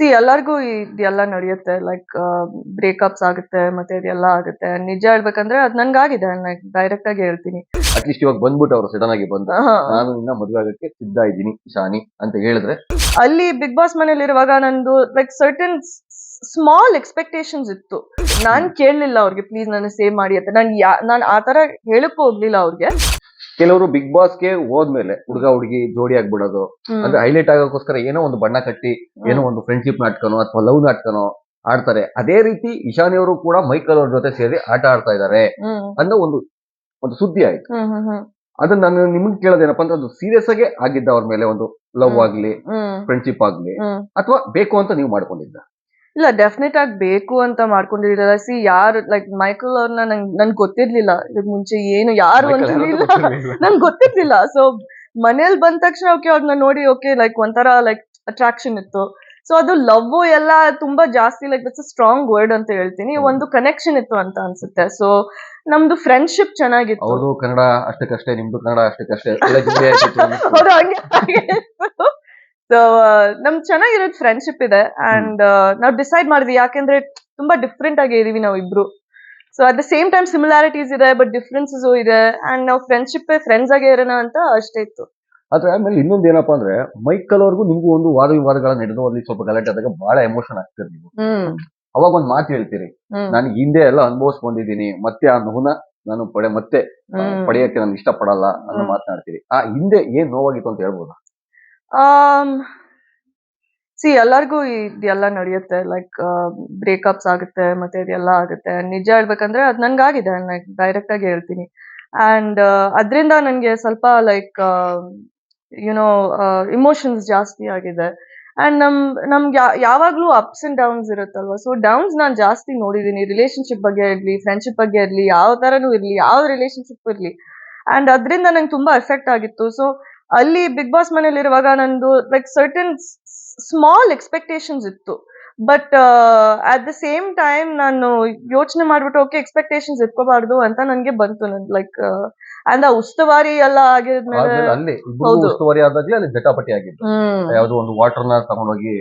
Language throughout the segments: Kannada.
ಸಿ ಎಲ್ಲರಿಗೂ ಇದೆಲ್ಲ ನಡೆಯುತ್ತೆ ಲೈಕ್ ಬ್ರೇಕಪ್ಸ್ ಆಗುತ್ತೆ ಮತ್ತೆ ಇದೆಲ್ಲ ಆಗುತ್ತೆ. ನಿಜ ಹೇಳ್ಬೇಕಂದ್ರೆ ಅದ್ ನನ್ಗಾಗಿದೆ ಲೈಕ್ ಡೈರೆಕ್ಟ್ ಆಗಿ ಹೇಳ್ತೀನಿ. ಅಟ್ಲೀಸ್ಟ್ ಇವಾಗ ಬಂದ್ಬಿಟ್ಟು ಅವರು ಸಡನ್ ಆಗಿ ಬಂದ. ನಾನು ಇನ್ನ ಮದುವೆ ಆಗಕ್ಕೆ ಸಿದ್ಧ ಇದ್ದೀನಿ ಶಾನಿ ಅಂತ ಹೇಳಿದ್ರೆ? ಅಲ್ಲಿ ಬಿಗ್ ಬಾಸ್ ಮನೇಲಿ ಇರುವಾಗ ನಂದು ಲೈಕ್ ಸರ್ಟನ್ ಸ್ಮಾಲ್ ಎಕ್ಸ್ಪೆಕ್ಟೇಷನ್ಸ್ ಇತ್ತು. ನಾನ್ ಕೇಳಲಿಲ್ಲ ಅವ್ರಿಗೆ ಪ್ಲೀಸ್ ನನ್ನ ಸೇವ್ ಮಾಡಿ ಅಂತ. ನಾನು ಯಾ ನಾನು ಆ ತರ ಹೇಳಕ್ಕೂ ಹೋಗ್ಲಿಲ್ಲ ಅವ್ರಿಗೆ. ಕೆಲವರು ಬಿಗ್ ಬಾಸ್ಗೆ ಹೋದ್ಮೇಲೆ ಹುಡುಗ ಹುಡುಗಿ ಜೋಡಿ ಆಗ್ಬಿಡೋದು. ಅಂದ್ರೆ ಹೈಲೈಟ್ ಆಗೋಕ್ಕೋಸ್ಕರ ಏನೋ ಒಂದು ಬಣ್ಣ ಕಟ್ಟಿ ಏನೋ ಒಂದು ಫ್ರೆಂಡ್ಶಿಪ್ ನಾಟಕನೋ ಅಥವಾ ಲವ್ ನಾಟಕನೋ ಆಡ್ತಾರೆ. ಅದೇ ರೀತಿ ಇಶಾನಿಯವರು ಕೂಡ ಮೈಕಲ್ ಅವ್ರ ಜೊತೆ ಸೇರಿ ಆಟ ಆಡ್ತಾ ಇದ್ದಾರೆ ಅಂದ ಅನ್ನೋ ಒಂದು ಒಂದು ಸುದ್ದಿ ಆಯ್ತು. ಅದನ್ನ ನಾನು ನಿಮ್ಗೆ ಕೇಳೋದೇನಪ್ಪ ಅಂದ್ರೆ ಅದು ಸೀರಿಯಸ್ ಆಗಿ ಆಗಿದ್ದ ಅವ್ರ ಮೇಲೆ ಒಂದು ಲವ್ ಆಗ್ಲಿ ಫ್ರೆಂಡ್ಶಿಪ್ ಆಗ್ಲಿ ಅಥವಾ ಬೇಕು ಅಂತ ನೀವು ಮಾಡ್ಕೊಂಡಿದ್ದ. ಇಲ್ಲ ಡೆಫಿನೆಟ್ ಆಗಿ ಬೇಕು ಅಂತ ಮಾಡ್ಕೊಂಡಿರಲ್ಲ. ಸಿ ಯಾರು ಲೈಕ್ ಮೈಕಲ್ ಅವ್ರನ್ನ ನಂಗೆ ನನ್ಗೆ ಗೊತ್ತಿರ್ಲಿಲ್ಲ. ಇದಕ್ ಮುಂಚೆ ಏನು ಯಾರು ಅಂತ ನನ್ಗೆ ಗೊತ್ತಿರ್ಲಿಲ್ಲ. ಸೊ ಮನೇಲಿ ಬಂದ ತಕ್ಷಣ ಓಕೆ ಅವ್ರನ್ನ ನೋಡಿ ಓಕೆ ಲೈಕ್ ಒಂಥರ ಲೈಕ್ ಅಟ್ರಾಕ್ಷನ್ ಇತ್ತು. ಸೊ ಅದು ಲವ್ ಎಲ್ಲ ತುಂಬಾ ಜಾಸ್ತಿ ಲೈಕ್ ಇಟ್ಸ್ ಸ್ಟ್ರಾಂಗ್ ವರ್ಡ್ ಅಂತ ಹೇಳ್ತೀನಿ. ಒಂದು ಕನೆಕ್ಷನ್ ಇತ್ತು ಅಂತ ಅನ್ಸುತ್ತೆ. ಸೊ ನಮ್ದು ಫ್ರೆಂಡ್ಶಿಪ್ ಚೆನ್ನಾಗಿತ್ತು. ಅವ್ರದ್ದು ಕನ್ನಡ ಅಷ್ಟಕ್ಕಷ್ಟೇ ನಿಮ್ದು ಕನ್ನಡ ಅಷ್ಟಕ್ಕಷ್ಟೇ. ಹಂಗೆ ಸೊ ನಮ್ ಚೆನ್ನಾಗಿರೋದು ಫ್ರೆಂಡ್ಶಿಪ್ ಇದೆ ಅಂಡ್ ನಾವ್ ಡಿಸೈಡ್ ಮಾಡಿದ್ವಿ. ಯಾಕೆಂದ್ರೆ ತುಂಬಾ ಡಿಫ್ರೆಂಟ್ ಆಗಿ ಇದೀವಿ ನಾವ್ ಇಬ್ರು. So at the same time similarities ಇದೆ ಬಟ್ ಡಿಫ್ರೆನ್ಸಸ್ ಇದೆ ಅಂಡ್ ನಾವು ಫ್ರೆಂಡ್ಶಿಪ್ ಫ್ರೆಂಡ್ಸ್ ಆಗಿ ಇರೋಣ ಅಂತ ಅಷ್ಟೇ ಇತ್ತು. ಅದ್ರ ಆಮೇಲೆ ಇನ್ನೊಂದು ಏನಪ್ಪಾ ಅಂದ್ರೆ ಮೈಕಲ್ ಅವ್ರಿಗೂ ನಿಮ್ಗೂ ಒಂದು ವಾದ ವಿವಾದಗಳ ನಡೆದು ಅಲ್ಲಿ ಸ್ವಲ್ಪ ಗಲಾಟೆ ಆದಾಗ ಬಹಳ ಎಮೋಷನ್ ಆಗ್ತೀರಿ ನೀವು. ಅವಾಗ ಒಂದ್ ಮಾತು ಹೇಳ್ತೀರಿ. ನಾನು ಹಿಂದೆ ಎಲ್ಲ ಅನುಭವಿಸ್ ಬಂದಿದ್ದೀನಿ ಮತ್ತೆ ಆ ನೋವುನ ನಾನು ಪಡೆ ಮತ್ತೆ. ಪಡೆಯಕ್ಕೆ ನಾನು ಇಷ್ಟಪಡಲ್ಲ ಅನ್ನೋ ಮಾತನಾಡ್ತೀರಿ. ಆ ಹಿಂದೆ ಏನ್ ನೋವಾಗಿತ್ತು ಅಂತ ಹೇಳ್ಬೋದಾ? ಸಿ ಎಲ್ಲರಿಗೂ ಇದೆಲ್ಲ ನಡೆಯುತ್ತೆ ಲೈಕ್ ಬ್ರೇಕಪ್ಸ್ ಆಗುತ್ತೆ, ಮತ್ತೆ ಇದೆಲ್ಲ ಆಗುತ್ತೆ. ನಿಜ ಹೇಳ್ಬೇಕಂದ್ರೆ ಅದು ನನ್ಗಾಗಿದೆ ಲೈಕ್ ಡೈರೆಕ್ಟ್ ಆಗಿ ಹೇಳ್ತೀನಿ. ಅಂಡ್ ಅದರಿಂದ ನನಗೆ ಸ್ವಲ್ಪ ಲೈಕ್ ಯುನೋ ಇಮೋಷನ್ಸ್ ಜಾಸ್ತಿ ಆಗಿದೆ. ಅಂಡ್ ನಮ್, ನಮ್ಗೆ ಯಾವಾಗ್ಲೂ ಅಪ್ಸ್ ಅಂಡ್ ಡೌನ್ಸ್ ಇರುತ್ತಲ್ವಾ? ಸೊ ಡೌನ್ಸ್ ನಾನು ಜಾಸ್ತಿ ನೋಡಿದೀನಿ. ರಿಲೇಶನ್ಶಿಪ್ ಬಗ್ಗೆ ಇರಲಿ ಫ್ರೆಂಡ್ಶಿಪ್ ಬಗ್ಗೆ ಇರಲಿ, ಯಾವ ತರನೂ ಇರಲಿ, ಯಾವ ರಿಲೇಶನ್ಶಿಪ್ ಇರಲಿ. ಅಂಡ್ ಅದರಿಂದ ನಂಗೆ ತುಂಬಾ ಎಫೆಕ್ಟ್ ಆಗಿತ್ತು. ಸೊ ಅಲ್ಲಿ ಬಿಗ್ ಬಾಸ್ ಮನೇಲಿ ಇರುವಾಗ ನಂದು ಲೈಕ್ ಸರ್ಟನ್ ಸ್ಮಾಲ್ ಎಕ್ಸ್ಪೆಕ್ಟೇಷನ್ಸ್ ಇತ್ತು. But at the same time ನಾನು ಯೋಚನೆ ಮಾಡ್ಬಿಟ್ಟು ಓಕೆ ಎಕ್ಸ್ಪೆಕ್ಟೇಷನ್ಸ್ ಇಟ್ಕೋಬಾರ್ದು ಅಂತ ನನ್ಗೆ ಬಂತು ನನ್ ಲೈಕ್ ಆ ಉಸ್ತುವಾರಿ ಎಲ್ಲ ಆಗಿದ್ಮೇಲೆ ಅಲ್ಲಿ. ಉಸ್ತುವಾರಿ ಆದಾಗ್ಲೇ ಅಲ್ಲಿ ಜಟಾಪಟಿ ಆಗಿದ್ದು. ಹ್ಮ್. ಯಾವ್ದೋ ಒಂದು ವಾಟರ್ನ ತಗೊಂಡೋಗಿ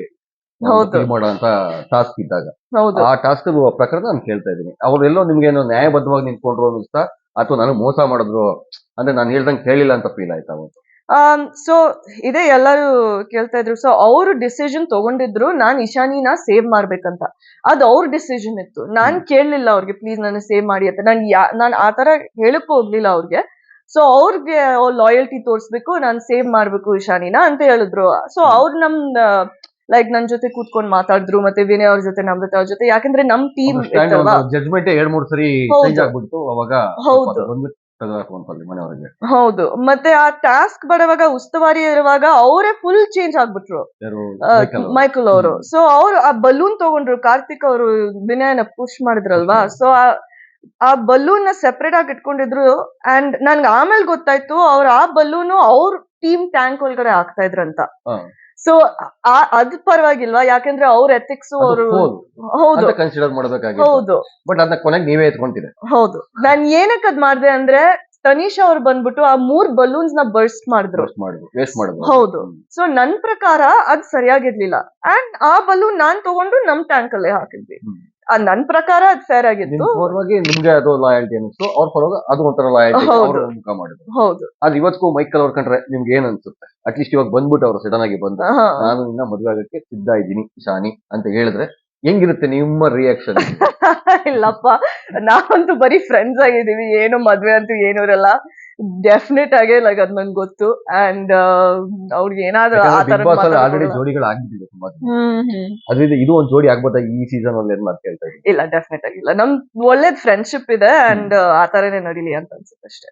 ಅಂತ ಟಾಸ್ಕ್ ಇದ್ದಾಗ. ಹೌದು. ಆ ಟಾಸ್ಕ್ ಪ್ರಕರಣ ನಾನು ಕೇಳ್ತಾ ಇದ್ದೀನಿ. ಅವ್ರೆಲ್ಲೋ ನಿಮ್ಗೆ ಏನೋ ನ್ಯಾಯಬದ್ಧವಾಗಿ ನಿಂತ್ಕೊಂಡ್ರು ಅನ್ನಿಸ್ತಾ ಅಥವಾ ನಾನು ಮೋಸ ಮಾಡಿದ್ರು ಅಂದ್ರೆ ನಾನು ಹೇಳ್ದಂಗೆ ಕೇಳಿಲ್ಲ ಅಂತ ಫೀಲ್ ಆಯ್ತಾ ಅವತ್ತು ಸೊ ಇದೇ ಎಲ್ಲರೂ ಕೇಳ್ತಾ ಇದ್ರು. ಸೊ ಅವರು ಡಿಸಿಷನ್ ತಗೊಂಡಿದ್ರು ನಾನ್ ಇಶಾನಿನ ಸೇವ್ ಮಾಡ್ಬೇಕಂತ. ಅದು ಅವ್ರ ಡಿಸಿಷನ್ ಇತ್ತು. ನಾನ್ ಕೇಳಲಿಲ್ಲ ಅವ್ರಿಗೆ ಪ್ಲೀಸ್ ನನ್ನ ಸೇವ್ ಮಾಡಿ ಅಂತ. ನಾನು ಯಾ ನಾನು ಆ ತರ ಹೇಳಕ್ಕೂ ಹೋಗ್ಲಿಲ್ಲ ಅವ್ರಿಗೆ. ಸೊ ಅವ್ರಿಗೆ ಲಾಯಲ್ಟಿ ತೋರಿಸ್ಬೇಕು ನಾನು ಸೇವ್ ಮಾಡ್ಬೇಕು ಇಶಾನಿನ ಅಂತ ಹೇಳಿದ್ರು. ಸೊ ಅವ್ರು ನಮ್ ಲೈಕ್ ನನ್ ಜೊತೆ ಕೂತ್ಕೊಂಡು ಮಾತಾಡಿದ್ರು ಮತ್ತೆ ವಿನಯ್ ಅವ್ರ ಜೊತೆ ನಮ್ರತ ಅವ್ರ ಜೊತೆ. ಯಾಕಂದ್ರೆ ನಮ್ ಟೀಮ್ ಜಡ್ಜ್ಮೆಂಟ್ ಎರಡ್ ಮೂರ್ ಸರಿ ಹೌದು. ಚೇಂಜ್ ಆಗ್ಬಿಡ್ತು ಅವಾಗ. ಹೌದು. ಮನೆಯವರಿಗೆ. ಹೌದು. ಮತ್ತೆ ಆ ಟಾಸ್ಕ್ ಬರುವಾಗ ಉಸ್ತುವಾರಿ ಇರುವಾಗ ಅವರೇ ಫುಲ್ ಚೇಂಜ್ ಆಗ್ಬಿಟ್ರು. ಯಾರು? ಮೈಕಲ್ ಅವರು. ಮೈಕಲ್ ಅವರು. ಹ್ಮ್. ಸೊ ಅವ್ರು ಆ ಬಲೂನ್ ತಗೊಂಡ್ರು ಕಾರ್ತಿಕ್ ಅವರು ವಿನಯನ ಪುಷ್ ಮಾಡಿದ್ರಲ್ವಾ? ಸೊ ಆ ಬಲೂನ್ನ ಸೆಪರೇಟ್ ಆಗಿ ಇಟ್ಕೊಂಡಿದ್ರು. ಅಂಡ್ ನನ್ಗೆ ಆಮೇಲೆ ಗೊತ್ತಾಯ್ತು ಅವ್ರ ಆ ಬಲೂನು ಅವ್ರ ಟೀಮ್ ಟ್ಯಾಂಕ್ ಒಳಗಡೆ ಹಾಕ್ತಾ ಇದ್ರಂತ. ಹಾ. ಸೊ ಅದ್ ಪರವಾಗಿಲ್ವಾ? ಯಾಕಂದ್ರೆ ಅವ್ರ ಎಥಿಕ್ಸ್ ಅವರು ಹೌದು. ಕನ್ಸಿಡರ್ ಮಾಡಬೇಕಾಗಿತ್ತು. ಹೌದು. ಬಟ್ ಅದನ್ನ ಕೊನೆಗೆ ನೀವೇ ಎತ್ಕೊಂತೀರಿ. ಹೌದು. ನಾನ್ ಏನಕ್ಕೆ ಅದ್ ಮಾಡ್ದೆ ಅಂದ್ರೆ ತನೀಶ್ ಅವ್ರು ಬಂದ್ಬಿಟ್ಟು ಆ ಮೂರ್ ಬಲೂನ್ಸ್ನ ಬರ್ಸ್ಟ್ ಮಾಡಿದ್ರು. ಹೌದು. ಸೊ ನನ್ ಪ್ರಕಾರ ಅದ್ ಸರಿಯಾಗಿರ್ಲಿಲ್ಲ. ಅಂಡ್ ಆ ಬಲೂನ್ ನಾನ್ ತಗೊಂಡು ನಮ್ ಟ್ಯಾಂಕ್ ಅಲ್ಲೇ ಹಾಕಿದ್ವಿ. ನನ್ ಪ್ರಕಾರ ಅದ್ ಫೇರ್ ಆಗಿತ್ತು. ಪರವಾಗಿ ನಿಮ್ಗೆ ಅದು ಲಾಯಲ್ಟಿ ಅನಿಸ್ತು ಅವ್ರ ಪರವಾಗಿ ಅದು ಒಂಥರ ಲಾಯಲ್ಟಿ ಹೌದು. ಅವ್ರ ಮುಖ ಮಾಡಿದ್ರು. ಹೌದು. ಅದ್ ಇವತ್ತಿಗೂ ಮೈಕಲ್ ಅವ್ರ ಕಂಡ್ರೆ ನಿಮ್ಗೆ ಏನ್ ಅನ್ಸುತ್ತೆ? ಅಟ್ಲೀಸ್ಟ್ ಇವಾಗ ಬಂದ್ಬಿಟ್ಟು ಅವ್ರು ಸಡನ್ ಆಗಿ ಬಂದ ಹಾ. ನಾನು ಇನ್ನ ಮದುವೆ ಆಗಕ್ಕೆ ಸಿದ್ಧ ಇದ್ದೀನಿ ಶಾನಿ ಅಂತ ಹೇಳಿದ್ರೆ ಹೆಂಗಿರುತ್ತೆ ನಿಮ್ಮ ರಿಯಾಕ್ಷನ್ ಇಲ್ಲಪ್ಪ ನಾವಂತೂ ಬರೀ ಫ್ರೆಂಡ್ಸ್ ಆಗಿದೀವಿ ಏನು ಮದ್ವೆ ಅಂತೂ ಏನೂ ಇರಲ್ಲ. ಡೆಫಿನೆಟ್ ಆಗಿ ಲೈಕ್ ಅದ್ ನಂಗೆ ಗೊತ್ತು. ಅಂಡ್ ಅವ್ರಿಗೆ ಏನಾದ್ರೂ ಆ ತರ ಆಲ್ರೆಡಿ ಜೋಡಿಗಳು ಆಗಿಬಿಟ್ಟಿದೆ ತುಂಬಾ ಅದ್ರಿಂದ ಇದು ಒಂದು ಜೋಡಿ ಆಗ್ಬೋದಾ ಈ ಸೀಸನ್ ಅಲ್ಲಿ ಏನ್ ಮಾತು ಕೇಳ್ತಾ ಇಲ್ಲ ಡೆಫಿನೆಟ್ ಆಗಿಲ್ಲ. ನಮ್ ಒಳ್ಳೇದ್ ಫ್ರೆಂಡ್ಶಿಪ್ ಇದೆ ಅಂಡ್ ಆ ತರನೇ ನಡೀಲಿ ಅಂತ ಅನ್ಸುತ್ತೆ ಅಷ್ಟೇ.